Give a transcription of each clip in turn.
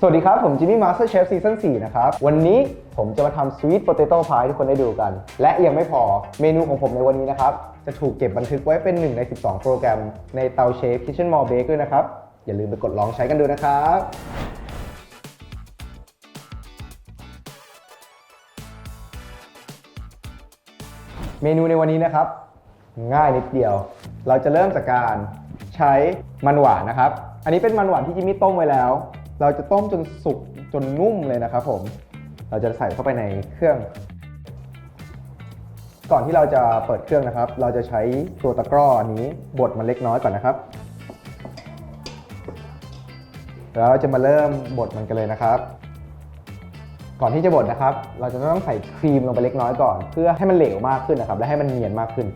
สวัสดีครับ ผมจิมมี่มาสเตอร์เชฟซีซั่น4นะครับ วันนี้ผมจะมาทำสวีทโปเตโต้พายทุกคนได้ดูกัน และยังไม่พอเมนูของผมในวันนี้นะครับ จะถูกเก็บบันทึกไว้เป็นหนึ่งใน 12 โปรแกรมในเตาเชฟ Kitchen Mall Bake ด้วยนะครับ อย่าลืมไปกดลองใช้กันดูนะครับเมนูในวันนี้นะครับ ง่ายนิดเดียว เราจะเริ่มจากการใช้มันหวานนะครับ อันนี้เป็นมันหวานที่จิมมี่ต้มไว้แล้ว เราจะต้มจนสุกจนนุ่มเลยนะครับผม เราจะใส่เข้าไปในเครื่อง ก่อนที่เราจะเปิดเครื่องนะครับ เราจะใช้ตัวตะกร้ออันนี้บดมันเล็กน้อยก่อนนะครับ แล้วเราจะมาเริ่มบดมันกันเลยนะครับ ก่อนที่จะบดนะครับ เราจะต้องใส่ครีมลงไปเล็กน้อยก่อน เพื่อให้มันเหลวมากขึ้นนะครับ และให้มันเนียนมากขึ้น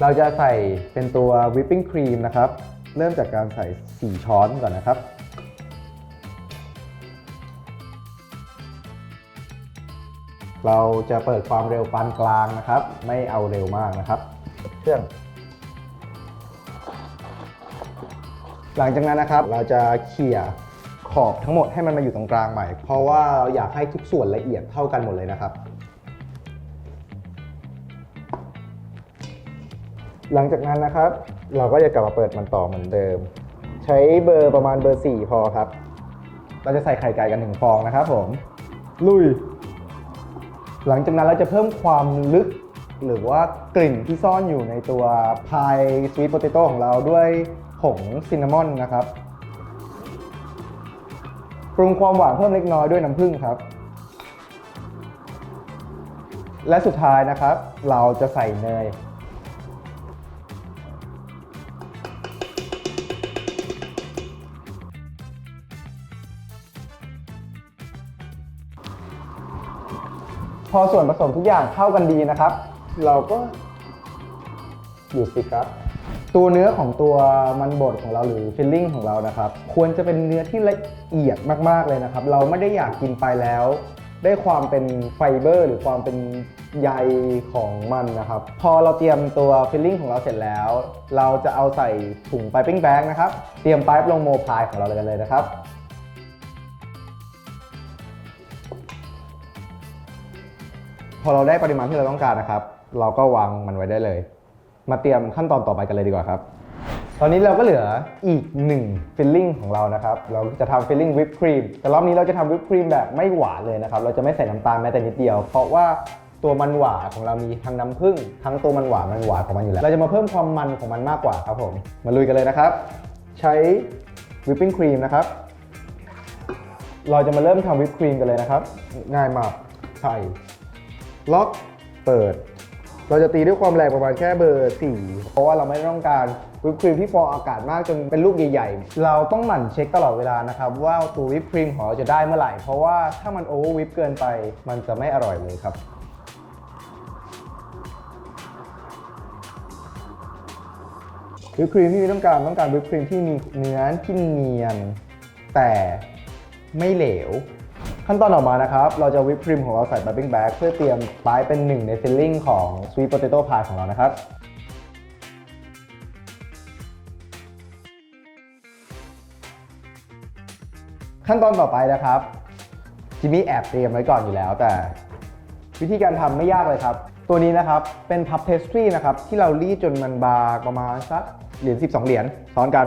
เราจะใส่เป็นตัววิปปิ้งครีมนะครับ เริ่มจากการใส่ 4 ช้อนก่อนนะครับ เราจะเปิดความเร็วปานกลางนะครับ ไม่เอาเร็วมากนะครับ เครื่อง หลังจากนั้นนะครับเราจะเขี่ยขอบทั้งหมดให้มันมาอยู่ตรงกลางใหม่ เพราะว่าเราอยากให้ทุกส่วนละเอียดเท่ากันหมดเลยนะครับ หลังจากนั้นนะครับ เราก็จะกลับมาเปิดมันต่อเหมือนเดิม ใช้เบอร์ประมาณเบอร์ 4 พอครับ เราจะใส่ไข่ไก่กันหนึ่งฟองนะครับผม ลุย หลังจากนั้นเราจะเพิ่มความลึกหรือว่ากลิ่นที่ซ่อนอยู่ในตัวพายสวีทโปเตโต้ของเราด้วยผงซินนามอนนะครับ ปรุงความหวานเพิ่มเล็กน้อยด้วยน้ำผึ้งครับ และสุดท้ายนะครับ เราจะใส่เนย พอส่วนผสมทุกอย่างเข้ากันดีนะครับ เราก็หยุดสิครับ ตัวเนื้อของตัวมันบดของเราหรือฟิลลิ่งของเรานะครับ ควรจะเป็นเนื้อที่ละเอียดมากๆเลยนะครับ เราไม่ได้อยากกินไปแล้ว ได้ความเป็นไฟเบอร์ หรือความเป็นใยของมันนะครับ พอเราเตรียมตัวฟิลลิ่งของเราเสร็จแล้ว เราจะเอาใส่ถุงไปปิ้งแบงนะครับ เตรียมไปลงโมพายของเราเลยกันเลยนะครับ พอเราได้ปริมาณที่เราต้องการนะครับ เราก็วางมันไว้ได้เลย มาเตรียมขั้นตอนต่อไปกันเลยดีกว่าครับ ตอนนี้เราก็เหลืออีกหนึ่งฟิลลิ่งของเรานะครับ เราจะทำฟิลลิ่งวิปครีมแต่รอบนี้เราจะทำวิปครีมแบบไม่หวานเลยนะครับ เราจะไม่ใส่น้ำตาลแม้แต่นิดเดียว เพราะว่าตัวมันหวานของเรามีทั้งน้ำผึ้งทั้งตัวมันหวานมันหวานของมันอยู่แล้ว เราจะมาเพิ่มความมันของมันมากกว่าครับผม มาลุยกันเลยนะครับ ใช้วิปปิ้งครีมนะครับ เราจะมาเริ่มทำวิปครีมกันเลยนะครับ ง่ายมากใส่ ล็อกเปิด เราจะตีด้วยความแรงประมาณแค่เบอร์4เพราะว่าเราไม่ต้องการวิปครีมที่ฟองอากาศมากจนเป็นลูกใหญ่ๆ เราต้องหมั่นเช็คตลอดเวลานะครับว่าตัววิปครีมของเราจะได้เมื่อไหร่ เพราะว่าถ้ามันโอเวอร์วิปเกินไป มันจะไม่อร่อยเลยครับวิปครีมที่ต้องการต้องการวิปครีมที่มีเนื้อที่เนียนแต่ไม่เหลว ขั้นตอนออกมานะครับ เราจะวิปครีมของเราใส่บับบิ้งแบ็กเพื่อเตรียมปลายเป็นหนึ่งในฟิลลิ่งของ Sweet Potato Pie ของเรานะครับขั้นตอนต่อไปนะครับจิมมี่แอบเตรียมไว้ก่อนอยู่แล้วแต่ วิธีการทำไม่ยากเลยครับ ตัวนี้นะครับเป็นพับเพสทรีนะครับที่เรารีดจนมันบางประมาณสัก เหรียญ12 เหรียญซ้อนกัน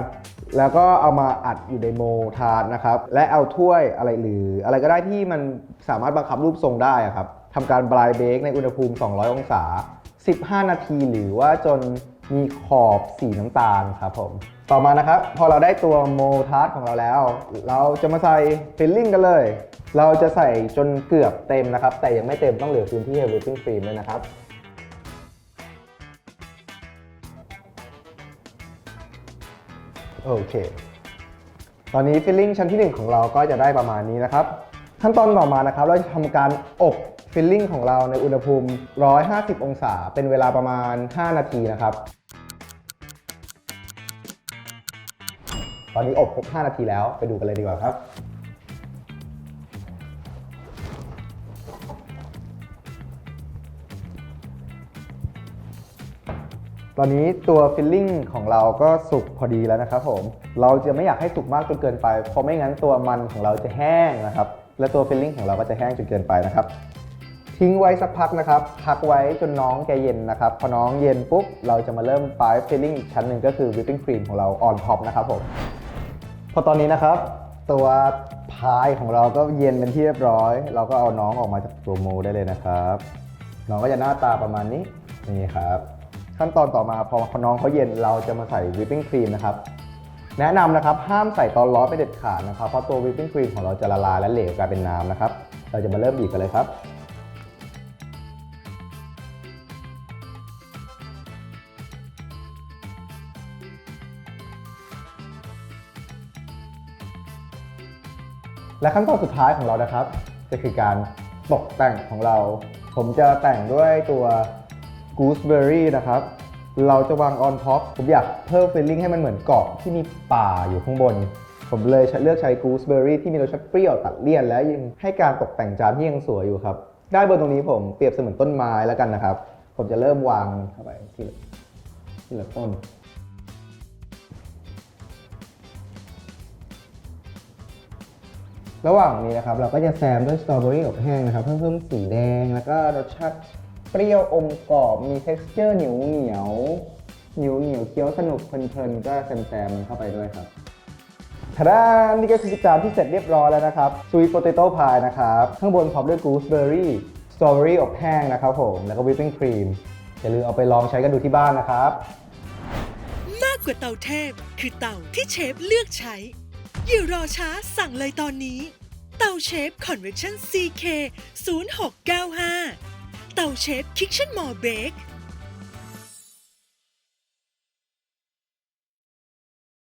แล้วก็เอามาอัดอยู่ในโมทาร์ตนะครับ และเอาถ้วยอะไรหรือ อะไรก็ได้ที่มันสามารถบังคับรูปทรงได้ครับทำการบรายเบคในอุณหภูมิ 200 องศา 15 นาทีหรือว่าจนมีขอบสีน้ำตาลครับผม ต่อมานะครับ พอเราได้ตัวโมทาร์ตของเราแล้ว เราจะมาใส่ฟิลลิ่งกันเลย เราจะใส่จนเกือบเต็มนะครับ แต่ยังไม่เต็มต้องเหลือพื้นที่ให้วิปปิ้งครีมด้วยนะครับ โอเค ตอนนี้ฟิลลิ่งชั้นที่ 1 ของเราก็จะได้ประมาณนี้นะครับ ขั้นตอนต่อมานะครับ เราจะทำการอบฟิลลิ่งของเราในอุณหภูมิ 150 องศา เป็นเวลาประมาณ 5 นาทีนะครับ ตอนนี้อบครบ5นาทีแล้วไปดูกันเลยดีกว่าครับ ตอนนี้ตัวฟิลลิ่งของเราก็สุกพอดีแล้วนะครับผม เราจะไม่อยากให้สุกมากจนเกินไป เพราะไม่งั้นตัวมันของเราจะแห้งนะครับ และตัวฟิลลิ่งของเราก็จะแห้งจนเกินไปนะครับ ทิ้งไว้สักพักนะครับ พักไว้จนน้องแกเย็นนะครับ พอน้องเย็นปุ๊บ เราจะมาเริ่มปลายฟิลลิ่งอีกชั้นหนึ่งก็คือวิปปิ้งครีมของเราออนท็อปนะครับผม พอตอนนี้นะครับ ตัวพายของเราก็เย็นเป็นที่เรียบร้อย เราก็เอาน้องออกมาจากตัวโมได้เลยนะครับ น้องก็จะหน้าตาประมาณนี้ นี่ครับ ขั้นตอนต่อมาพอพอน้องเขาเย็นเราจะมาใส่วิปปิ้งครีมนะครับแนะนำนะครับห้ามใส่ตอนร้อนไปเด็ดขาดนะครับเพราะตัววิปปิ้งครีมของเราจะละลายและเหลวกลายเป็นน้ำนะครับ เราจะมาเริ่มบีบกันเลยครับและขั้นตอนสุดท้ายของเรานะครับ จะคือการตกแต่งของเรา ผมจะแต่งด้วยตัว gooseberry นะครับ เราจะวางออนท็อปผมอยากเพิ่มฟีลลิ่งให้มันเหมือนเกาะที่มีป่าอยู่ข้างบน ผมเลยเลือกใช้ gooseberry ที่มีรสชาติเปรี้ยวตัดเลี่ยน และยังให้การตกแต่งจานที่ยังสวยอยู่ครับ ได้านบนตรงนี้ผมเปรียบเสมือนต้นไม้แล้วกันนะครับ ผมจะเริ่มวางเข้าไปทีละทีละต้นระหว่างนี้นะครับเราก็จะแซมด้วยสตรอเบอรี่อบแห้งนะครับเพิ่มเพิ่มสีแดงแล้วก็รสชาติ เปรี้ยวอมกรอบ มี t e x t อร์เหนียวเหนียวเหนียวเหนียวเคี้ยวสนุกเพลินๆ ก็แซมแซมมันเข้าไปด้วยครับทาดานนี่ก็คือจานที่เสร็จเรียบร้อยแล้วนะครับซูวีโปเตโต้พายนะครับ ข้างบนพร้อมด้วยกูสเบอร์รี่สตรอเบอรี่อบแห้งนะครับผม แล้วก็วิปปิ้งครีมอย่าลืมเอาไปลองใช้กันดูที่บ้านนะครับ มากกว่าเตาเทพ คือเตาที่เชฟเลือกใช้ อย่ารอช้าสั่งเลยตอนนี้ เตาเชฟ Convection CK 0695 เตาเชฟคิกเช่นมอเบก